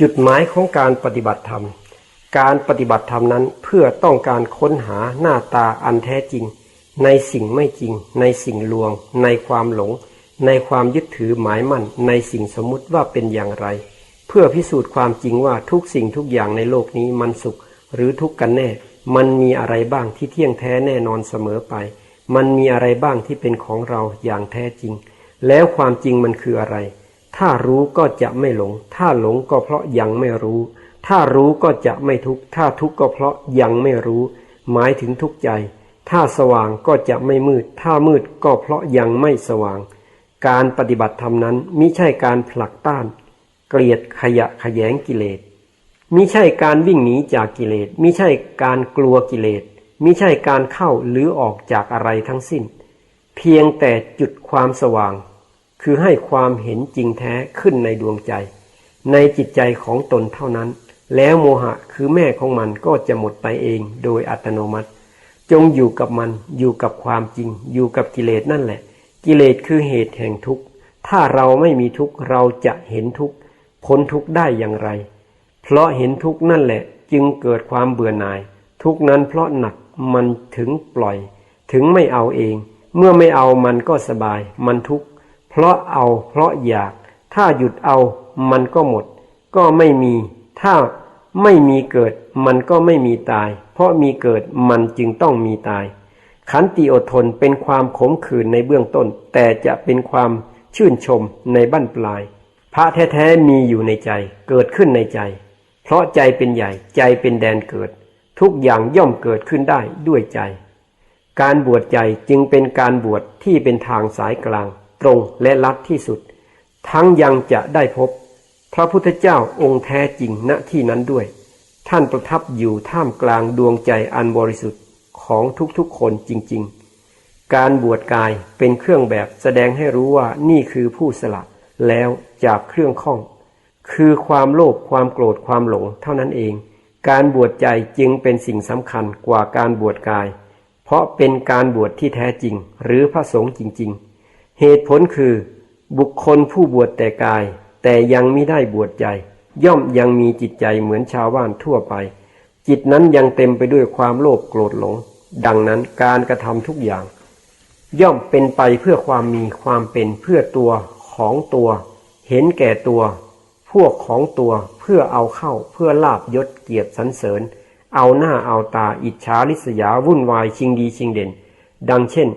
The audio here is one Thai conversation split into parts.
จุดหมายของการปฏิบัติธรรม การปฏิบัติธรรมนั้นเพื่อต้องการค้นหาหน้าตาอันแท้จริง ในสิ่งไม่จริง ในสิ่งลวง ในความหลง ในความยึดถือหมายมั่น ในสิ่งสมมุติว่าเป็นอย่างไร เพื่อพิสูจน์ความจริงว่าทุกสิ่งทุกอย่างในโลกนี้มันสุข หรือทุกข์กันแน่ มันมีอะไรบ้างที่เที่ยงแท้แน่นอนเสมอไป มันมีอะไรบ้างที่เป็นของเราอย่างแท้จริง แล้วความจริงมันคืออะไร ถ้ารู้ก็จะไม่หลง ถ้าหลงก็เพราะยังไม่รู้ ถ้ารู้ก็จะไม่ทุกข์ ถ้าทุกข์ก็เพราะยังไม่รู้ หมายถึงทุกข์ใจ ถ้าสว่างก็จะไม่มืด ถ้ามืดก็เพราะยังไม่สว่าง การปฏิบัติธรรมนั้นมิใช่การผลักต้าน เกลียดขยะขยงกิเลสมิใช่การวิ่งหนีจากกิเลสมิใช่การกลัวกิเลสมิใช่การเข้าหรือออกจากอะไรทั้งสิ้น เพียงแต่จุดความสว่าง คือให้ความเห็นจริงแท้ขึ้นในดวงใจ ในจิตใจของตนเท่านั้น แล้วโมหะคือแม่ของมันก็จะหมดไปเองโดยอัตโนมัติ จงอยู่กับมันอยู่กับความจริง อยู่กับกิเลสนั่นแหละ กิเลสคือเหตุแห่งทุกข์ ถ้าเราไม่มีทุกข์เราจะเห็นทุกข์พ้นทุกข์ได้อย่างไร เพราะเห็นทุกข์นั่นแหละ จึงเกิดความเบื่อหน่าย ทุกข์นั้นเพราะหนักมันถึงปล่อย ถึงไม่เอาเอง เมื่อไม่เอามันก็สบาย มันทุกข์ เพราะเอาเพราะอยาก ถ้าหยุดเอามันก็หมด ก็ไม่มี ถ้าไม่มีเกิดมันก็ไม่มีตาย เพราะมีเกิดมันจึงต้องมีตาย ขันติอดทนเป็นความขมขื่นในเบื้องต้น แต่จะเป็นความชื่นชมในบั้นปลาย พระแท้ๆมีอยู่ในใจ เกิดขึ้นในใจ เพราะใจเป็นใหญ่ใจเป็นแดนเกิด ทุกอย่างย่อมเกิดขึ้นได้ด้วยใจ การบวชใจจึงเป็นการบวชที่เป็นทางสายกลาง ตรงและลัดที่สุด ทั้งยังจะได้พบ พระพุทธเจ้าองค์แท้จริงณที่นั้นด้วย ท่านประทับอยู่ท่ามกลางดวงใจอันบริสุทธิ์ของทุกๆคนจริง ๆ การบวชกายเป็นเครื่องแบบแสดงให้รู้ว่านี่คือผู้สละแล้วจากเครื่องข้อง คือความโลภความโกรธความหลงเท่านั้นเอง การบวชใจจึงเป็นสิ่งสำคัญกว่าการบวชกาย เพราะเป็นการบวชที่แท้จริง หรือพระสงฆ์จริง ๆ เหตุผลคือ บุคคลผู้บวชแต่กาย แต่ยังไม่ได้บวชใจ ย่อมยังมีจิตใจเหมือนชาวบ้านทั่วไป จิตนั้นยังเต็มไปด้วยความโลภโกรธหลง ดังนั้นการกระทำทุกอย่าง ย่อมเป็นไปเพื่อความมีความเป็นเพื่อตัวของตัว เห็นแก่ตัว พวกของตัวเพื่อเอาเข้าเพื่อลาบยศเกียรติสรรเสริญ เอาหน้าเอาตาอิจฉาริษยาวุ่นวายชิงดีชิงเด่น ดังเช่น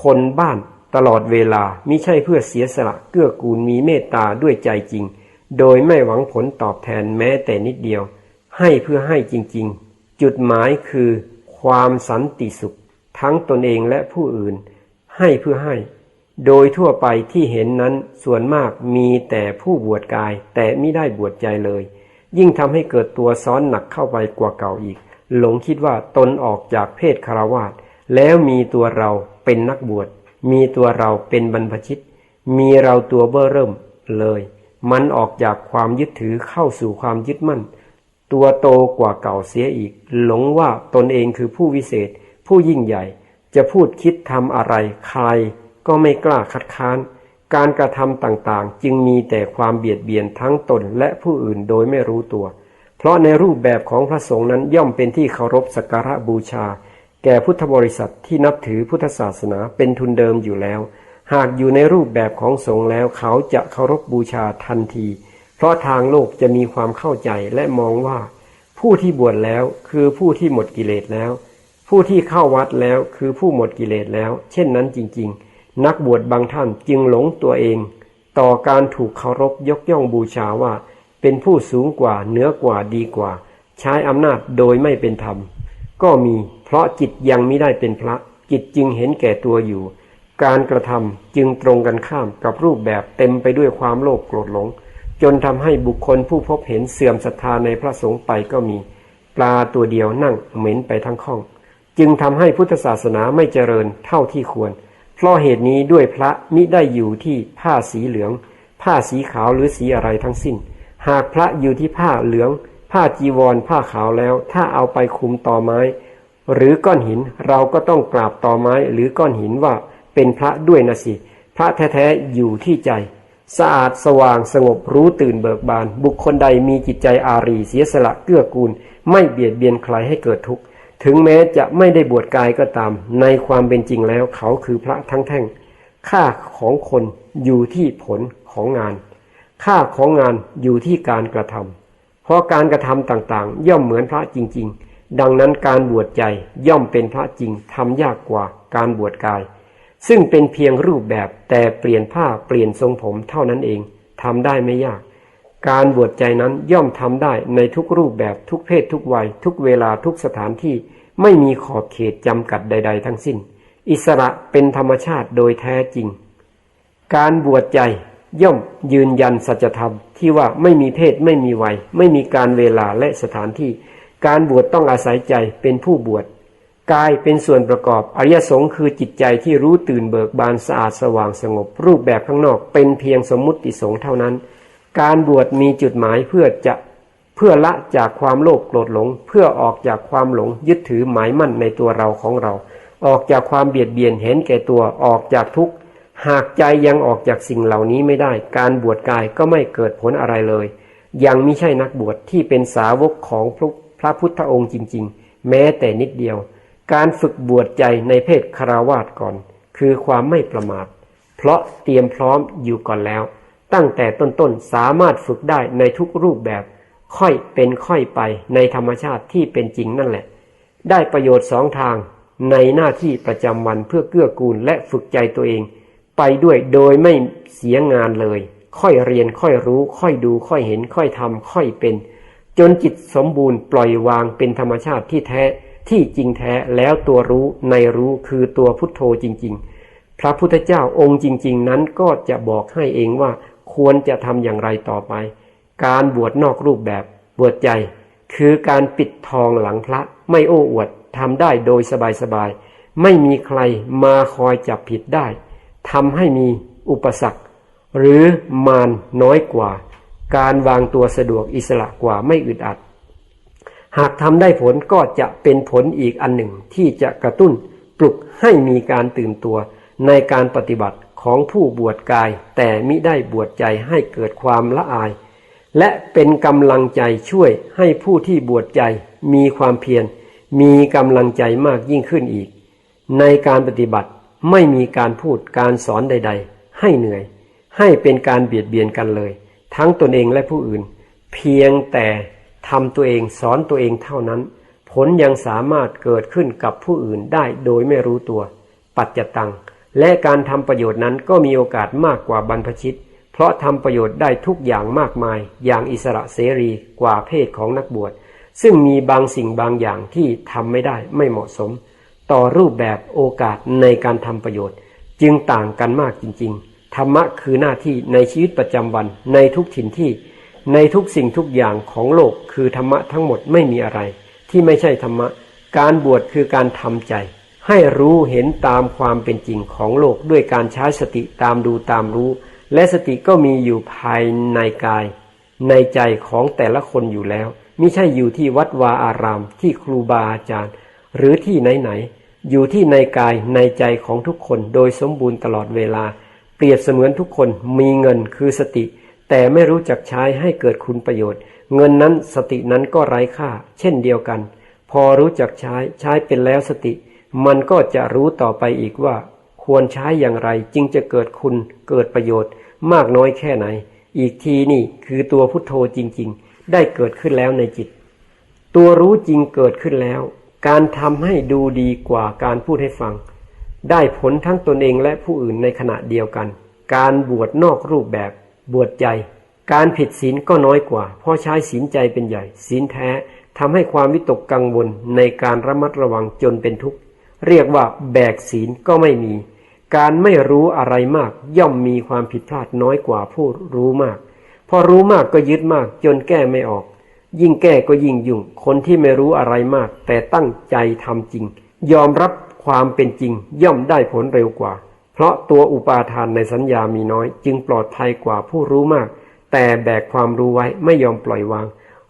คนบ้าน ตลอดเวลามิใช่เพื่อเสียสละเกื้อกูลมีเมตตาด้วยใจจริง โดยไม่หวังผลตอบแทนแม้แต่นิดเดียว ให้เพื่อให้จริง ๆ จุดหมายคือ ความสันติสุข ทั้งตนเองและผู้อื่น ให้เพื่อให้ โดยทั่วไปที่เห็นนั้นส่วนมากมีแต่ผู้บวชกาย แต่ไม่ได้บวชใจเลย ยิ่งทำให้เกิดตัวซ้อนหนักเข้าไปกว่าเก่าอีก หลงคิดว่าตนออกจากเพศคารวาสแล้วมีตัวเราเป็นนักบวช มีตัวเราเป็นบรรพชิต มีเราตัวเบ้อเริ่มเลย มันออกจากความยึดถือเข้าสู่ความยึดมั่น ตัวโตกว่าเก่าเสียอีก หลงว่าตนเองคือผู้วิเศษ ผู้ยิ่งใหญ่ จะพูดคิดทำอะไร ใครก็ไม่กล้าคัดค้าน การกระทำต่างๆ จึงมีแต่ความเบียดเบียนทั้งตนและผู้อื่นโดยไม่รู้ตัว เพราะในรูปแบบของพระสงฆ์นั้นย่อมเป็นที่เคารพสักการะบูชา แก่พุทธบริษัทที่นับถือพุทธศาสนาเป็นทุนเดิมอยู่แล้ว หากอยู่ในรูปแบบของสงฆ์แล้วเขาจะเคารพบูชาทันที เพราะทางโลกจะมีความเข้าใจและมองว่า ผู้ที่บวชแล้วคือผู้ที่หมดกิเลสแล้ว ผู้ที่เข้าวัดแล้วคือผู้หมดกิเลสแล้ว เช่นนั้นจริง ๆ นักบวชบางท่านจึงหลงตัวเอง ต่อการถูกเคารพยกย่องบูชาว่า เป็นผู้สูงกว่าเหนือกว่าดีกว่า ใช้อำนาจโดยไม่เป็นธรรม ก็มี เพราะจิตยังไม่ได้เป็นพระ จิตจึงเห็นแก่ตัวอยู่ การกระทำจึงตรงกันข้ามกับรูปแบบเต็มไปด้วยความโลภโกรธหลง จนทำให้บุคคลผู้พบเห็นเสื่อมศรัทธาในพระสงฆ์ไปก็มี ปลาตัวเดียวนั่งเหม็นไปทั้งข้อง จึงทำให้พุทธศาสนาไม่เจริญเท่าที่ควร เพราะเหตุนี้ด้วยพระมิได้อยู่ที่ผ้าสีเหลือง ผ้าสีขาวหรือสีอะไรทั้งสิ้น หากพระอยู่ที่ผ้าเหลือง ผ้าจีวรผ้าขาวแล้ว ถ้าเอาไปคุมต่อไม้ หรือก้อนหินเราก็ต้องกราบต่อไม้หรือก้อนหินว่าเป็นพระด้วยนะสิพระแท้ๆอยู่ที่ใจ สะอาดสว่างสงบรู้ตื่นเบิกบาน บุคคลใดมีจิตใจอารีเสียสละเกื้อกูล ไม่เบียดเบียนใครให้เกิดทุกข์ถึงแม้จะไม่ได้บวชกายก็ตาม ในความเป็นจริงแล้วเขาคือพระทั้งแท่ง ค่าของคนอยู่ที่ผลของงาน ค่าของงานอยู่ที่การกระทำเพ ราะการกระทำต่างๆ ย่อมเหมือนพระจริง ๆ ดังนั้นการบวชใจย่อมเป็นพระจริงทำยากกว่าการบวชกาย ซึ่งเป็นเพียงรูปแบบแต่เปลี่ยนผ้าเปลี่ยนทรงผมเท่านั้นเองทำได้ไม่ยาก การบวชใจนั้นย่อมทำได้ในทุกรูปแบบทุกเพศทุกวัย ทุกเวลาทุกสถานที่ไม่มีขอบเขตจำกัดใด ๆ ทั้งสิ้น อิสระเป็นธรรมชาติโดยแท้จริง การบวชใจ ย่อมยืนยันสัจธรรมที่ว่าไม่มีเพศไม่มีวัย ไม่มีการเวลาและสถานที่ การบวชต้องอาศัยใจเป็นผู้บวชกายเป็นส่วนประกอบอริยสงฆ์คือจิตใจที่รู้ตื่นเบิกบานสะอาดสว่างสงบ รูปแบบข้างนอกเป็นเพียงสมมุติสงฆ์เท่านั้น การบวชมีจุดหมายเพื่อจะเพื่อละจากความโลภโกรธหลง เพื่อออกจากความหลงยึดถือหมายมั่นในตัวเราของเรา ออกจากความเบียดเบียนเห็นแก่ตัวออกจากทุกข์ หากใจยังออกจากสิ่งเหล่านี้ไม่ได้ การบวชกายก็ไม่เกิดผลอะไรเลย ยังไม่ใช่นักบวชที่เป็นสาวกของพระพุทธองค์จริง ๆ แม้แต่นิดเดียว การฝึกบวชใจในเพศคาราวาสก่อน คือความไม่ประมาท เพราะเตรียมพร้อมอยู่ก่อนแล้ว ตั้งแต่ต้นๆสามารถฝึกได้ในทุกรูปแบบ ค่อยเป็นค่อยไปในธรรมชาติที่เป็นจริงนั่นแหละ ได้ประโยชน์สองทาง ในหน้าที่ประจำวันเพื่อเกื้อกูลและฝึกใจตัวเอง ไปด้วยโดยไม่เสียงานเลย ค่อยเรียนค่อยรู้ ค่อยดูค่อยเห็น ค่อยทำค่อยเป็น จนจิตสมบูรณ์ปล่อยวางเป็นธรรมชาติที่แท้ที่จริงแท้แล้วตัวรู้ในรู้คือตัวพุทโธจริง ๆ พระพุทธเจ้าองค์จริง ๆ นั้นก็จะบอกให้เองว่าควรจะทำอย่างไรต่อไป การบวชนอกรูปแบบบวชใจ คือการปิดทองหลังพระไม่โอ้อวดทำได้โดยสบายๆไม่มีใครมาคอยจับผิดได้ ทำให้มีอุปสรรค หรือมารน้อยกว่า การวางตัวสะดวกอิสระกว่าไม่อึดอัด หากทำได้ผลก็จะเป็นผลอีกอันหนึ่งที่จะกระตุ้นปลุกให้มีการตื่นตัวในการปฏิบัติของผู้บวชกาย แต่มิได้บวชใจให้เกิดความละอาย และเป็นกำลังใจช่วยให้ผู้ที่บวชใจมีความเพียรมีกำลังใจมากยิ่งขึ้นอีก ในการปฏิบัติ ไม่มีการพูดการสอนใด ๆ ให้เหนื่อย ให้เป็นการเบียดเบียนกันเลย ทั้งตนเองและผู้อื่น เพียงแต่ทำตัวเองสอนตัวเองเท่านั้น ผลยังสามารถเกิดขึ้นกับผู้อื่นได้โดยไม่รู้ตัว ปัจจตัง และการทำประโยชน์นั้นก็มีโอกาสมากกว่าบรรพชิต เพราะทำประโยชน์ได้ทุกอย่างมากมาย อย่างอิสระเสรีกว่าเพศของนักบวช ซึ่งมีบางสิ่งบางอย่างที่ทำไม่ได้ไม่เหมาะสม ต่อรูปแบบโอกาสในการทำประโยชน์ จึงต่างกันมากจริง ๆ ธรรมะคือหน้าที่ในชีวิตประจำวันในทุกถิ่นที่ในทุกสิ่งทุกอย่างของโลกคือธรรมะทั้งหมดไม่มีอะไร ที่ไม่ใช่ธรรมะ การบวชคือการทำใจ ให้รู้เห็นตามความเป็นจริงของโลกด้วยการใช้สติตามดูตามรู้ และสติก็มีอยู่ภายในกาย ในใจของแต่ละคนอยู่แล้ว ไมิใช่อยู่ที่วัดวาอารามที่ครูบาอาจารย์ หรือที่ไหนๆ อยู่ที่ในกายในใจของทุกคนโดยสมบูรณ์ตลอดเวลา เปรียบเสมือนทุกคนมีเงินคือสติ แต่ไม่รู้จักใช้ให้เกิดคุณประโยชน์ เงินนั้นสตินั้นก็ไร้ค่า เช่นเดียวกัน พอรู้จักใช้ใช้เป็นแล้วสติ มันก็จะรู้ต่อไปอีกว่า ควรใช้อย่างไรจึงจะเกิดคุณเกิดประโยชน์ มากน้อยแค่ไหน อีกทีนี่คือตัวพุทโธจริง ๆ ได้เกิดขึ้นแล้วในจิต ตัวรู้จริงเกิดขึ้นแล้ว การทำให้ดูดีกว่าการพูดให้ฟัง ได้ผลทั้งตนเองและผู้อื่นในขณะเดียวกัน การบวชนอกรูปแบบบวชใจ การผิดศีลก็น้อยกว่า เพราะใช้ศีลใจเป็นใหญ่ ศีลแท้ทำให้ความวิตกกังวลในการระมัดระวังจนเป็นทุกข์ เรียกว่าแบกศีลก็ไม่มี การไม่รู้อะไรมากย่อมมีความผิดพลาดน้อยกว่าผู้รู้มาก พอรู้มากก็ยึดมากจนแก้ไม่ออก ยิ่งแก้ก็ยิ่งยุ่ง คนที่ไม่รู้อะไรมาก แต่ตั้งใจทำจริง ยอมรับความเป็นจริง ย่อมได้ผลเร็วกว่า เพราะตัวอุปาทานในสัญญามีน้อย จึงปลอดภัยกว่าผู้รู้มาก แต่แบกความรู้ไว้ไม่ยอมปล่อยวาง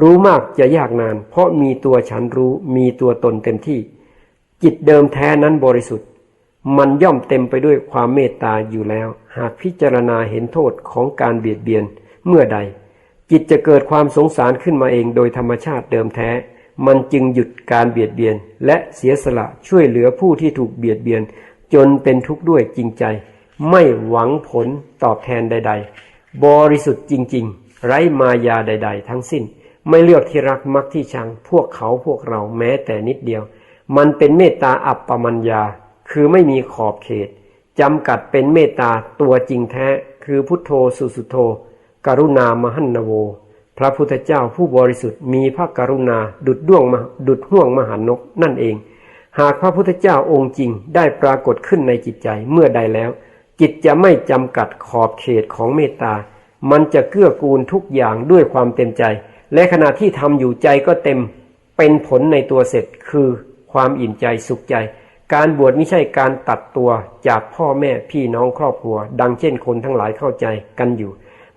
รู้มากจะยากนาน เพราะมีตัวฉันรู้ มีตัวตนเต็มที่ จิตเดิมแท้นั้นบริสุทธิ์ มันย่อมเต็มไปด้วยความเมตตาอยู่แล้ว หากพิจารณาเห็นโทษของการเบียดเบียนเมื่อใด จิตจะเกิดความสงสารขึ้นมาเองโดยธรรมชาติเดิมแท้ มันจึงหยุดการเบียดเบียน และเสียสละช่วยเหลือผู้ที่ถูกเบียดเบียน จนเป็นทุกข์ด้วยจริงใจ ไม่หวังผลตอบแทนใด ๆ บริสุทธิ์จริง ๆ ไร้มายาใด ๆ ทั้งสิ้น ไม่เลือกที่รักมักที่ชัง พวกเขาพวกเราแม้แต่นิดเดียว มันเป็นเมตตาอัปปมัญญา คือไม่มีขอบเขตจำกัดเป็นเมตตาตัวจริงแท้ คือพุทโธสุสุโธ กรุณามหันนโว พระพุทธเจ้าผู้บริสุทธิ์มีพระกรุณาดุดด้วงมหดุดห่วงมหานกนั่นเอง หากพระพุทธเจ้าองค์จริงได้ปรากฏขึ้นในจิตใจเมื่อใดแล้ว จิตจะไม่จำกัดขอบเขตของเมตตา มันจะเกื้อกูลทุกอย่างด้วยความเต็มใจ และขณะที่ทำอยู่ใจก็เต็ม เป็นผลในตัวเสร็จคือความอิ่มใจสุขใจ การบวชไม่ใช่การตัดตัวจากพ่อแม่พี่น้องครอบครัว ดังเช่นคนทั้งหลายเข้าใจกันอยู่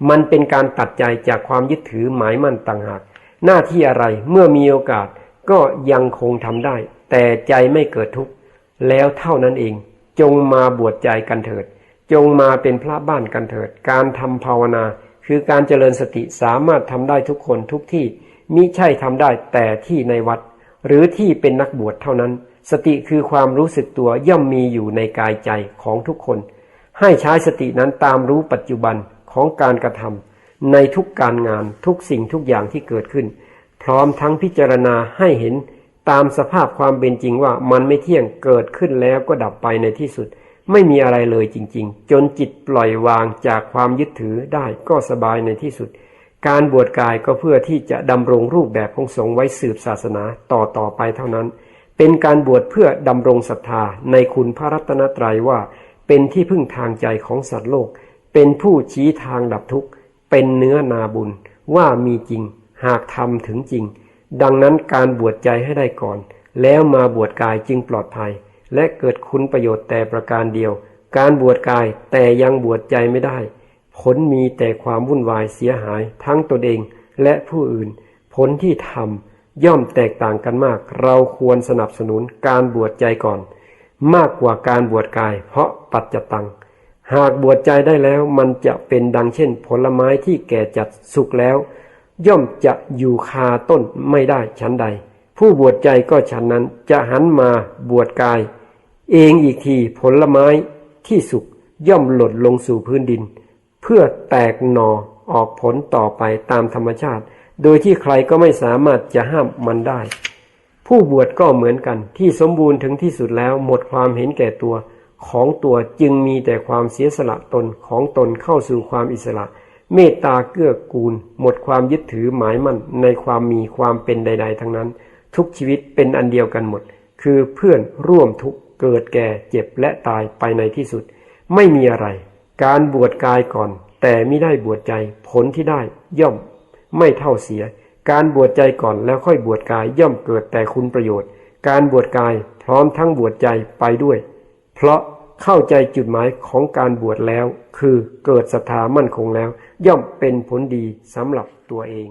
มันเป็นการตัดใจจากความยึดถือหมายมั่นต่างหาก หน้าที่อะไรเมื่อมีโอกาสก็ยังคงทำได้ แต่ใจไม่เกิดทุกข์แล้วเท่านั้นเอง จงมาบวชใจกันเถิด จงมาเป็นพระบ้านกันเถิด การทำภาวนา คือการเจริญสติสามารถทำได้ทุกคนทุกที่มิใช่ทำได้แต่ที่ในวัด หรือที่เป็นนักบวชเท่านั้น สติคือความรู้สึกตัวย่อมมีอยู่ในกายใจของทุกคน ให้ใช้สตินั้นตามรู้ปัจจุบัน ของการกระทำในทุกการงานทุกสิ่งทุกอย่างที่เกิดขึ้น พร้อมทั้งพิจารณาให้เห็นตามสภาพความเป็นจริงว่ามันไม่เที่ยงเกิดขึ้นแล้วก็ดับไปในที่สุด ไม่มีอะไรเลยจริง ๆ จนจิตปล่อยวางจากความยึดถือได้ก็สบายในที่สุด การบวชกายก็เพื่อที่จะดำรงรูปแบบของสงฆ์ไว้สืบศาสนาต่อต่อไปเท่านั้น เป็นการบวชเพื่อดำรงศรัทธาในคุณพระรัตนตรัยว่า เป็นที่พึ่งทางใจของสัตว์โลก เป็นผู้ชี้ทางดับทุกข์ เป็นเนื้อนาบุญว่ามีจริง หากทำถึงจริง ดังนั้นการบวชใจให้ได้ก่อน แล้วมาบวชกายจึงปลอดภัย และเกิดคุณประโยชน์แต่ประการเดียว การบวชกายแต่ยังบวชใจไม่ได้ ผลมีแต่ความวุ่นวายเสียหายทั้งตนเองและผู้อื่น ผลที่ทำย่อมแตกต่างกันมาก เราควรสนับสนุนการบวชใจก่อน มากกว่าการบวชกาย เพราะปัจจตัง หากบวชใจได้แล้วมันจะเป็นดังเช่น ผลไม้ที่แก่จัดสุกแล้ว ย่อมจะอยู่คาต้นไม่ได้ชั้นใด ผู้บวชใจก็ฉันนั้นจะหันมาบวชกาย เองอีกทีผลไม้ที่สุกย่อมหล่นลงสู่พื้นดิน เพื่อแตกหน่อออกผลต่อไปตามธรรมชาติ โดยที่ใครก็ไม่สามารถจะห้ามมันได้ ผู้บวชก็เหมือนกันที่สมบูรณ์ถึงที่สุดแล้วหมดความเห็นแก่ตัว ของตัวจึงมีแต่ความเสียสละตนของตนเข้าสู่ความอิสระ เมตตาเกื้อกูล หมดความยึดถือหมายมั่นในความมีความเป็นใด ๆ ทั้งนั้น ทุกชีวิตเป็นอันเดียวกันหมด คือเพื่อนร่วมทุกเกิดแก่เจ็บและตายไปในที่สุด ไม่มีอะไร การบวชกายก่อน แต่ไม่ได้บวชใจผลที่ได้ย่อม ไม่เท่าเสีย การบวชใจก่อนแล้วค่อยบวชกายย่อมเกิดแต่คุณประโยชน์ การบวชกายพร้อมทั้งบวชใจไปด้วย เพราะ เข้าใจจุดหมายของการบวชแล้ว คือเกิดศรัทธามั่นคงแล้ว ย่อมเป็นผลดีสำหรับตัวเอง